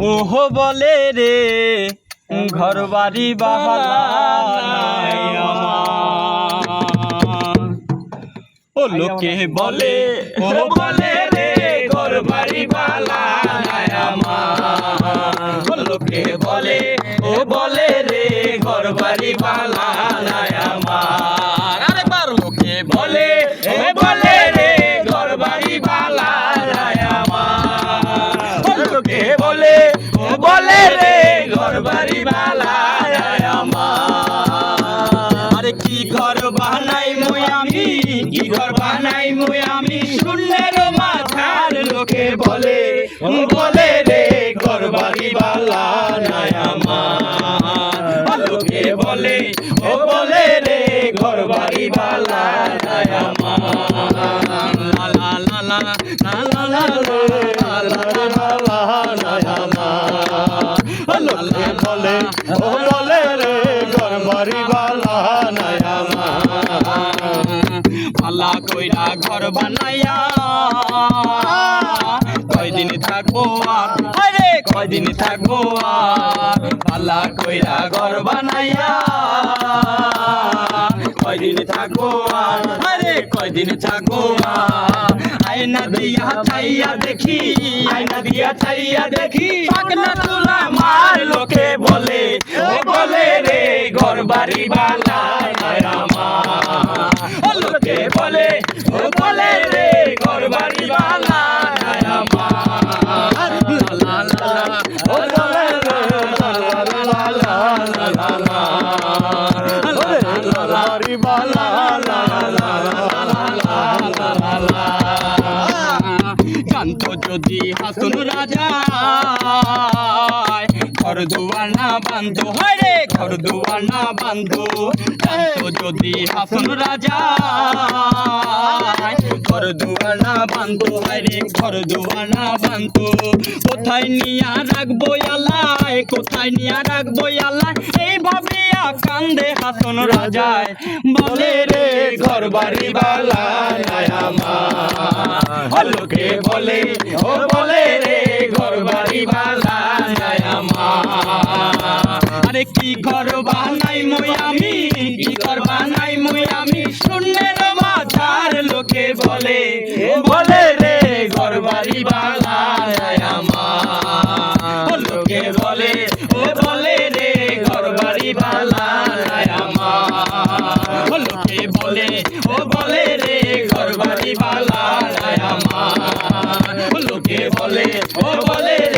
ওহো বলে রে ঘর বাড়ি বাহালা। ও লোকে বলে ও বলে রে ঘর বাড়ি বালা ও লোকে বলে ও বলে রে ঘর বাড়ি বালা বাড়ি বালা নাই আমার আরে কি ঘর বানাই মুই আমি কি ঘর বানাই মুই আমি শূন্যের মাথার লোকে বলে বলে রে ঘর বাড়ি বালা নাই আমার লোকে বলে ও বলে রে ঘর বাড়ি বালা নাই আমার লা লা লা লা লা লা লা লা লা লা বালা নাই আমার পালা কইরা ঘর বানাইয়া। কয়দিন থাকব আর? কয়দিন থাকব আর? পালা কইরা ঘর বানাইয়া। কয়দিন থাকব আর? কয়দিন থাকব আয়না দিয়া চাইয়া দেখি, আয়না দিয়া চাইয়া দেখি। পাগলা তুলা মার লোকে বলে ঘর বানায় রামা লোকে বলে বলে রে ঘর বানায় রামা জানত যদি হাসন রাজা ঘর দুয়ানা না হয় রে ঘর দুয়ানা বান্ধ। কান্ত যদি হাসুন রাজা। ঘর দুয়ানা বান্ধ, হয় রে ঘর দুয়ানা বান্ধ। কোথায় নিয়া রাখব আলায় কোথায় নিয়া রাখব আলায় এই ভাবিয়া কান্দে হাসন রাজায়। বলে রে, ঘর বাড়ি বালা লোকে বলে, ও বলে রে, ঘর বাড়ি বালা আরে কি ঘর বানাই মই আমি? কি ঘর বানাই মই আমি? শূন্যের মাঝার লোকে বলে বলে রে, ঘর বাড়ি বালা নাই আমার। লোকে বলে, ও বলে রে, ঘর বাড়ি বালা নাই আমার। লোকে বলে, ও বলে রে, ঘর বাড়ি বালা নাই আমার। লোকে বলে, ও বলে রে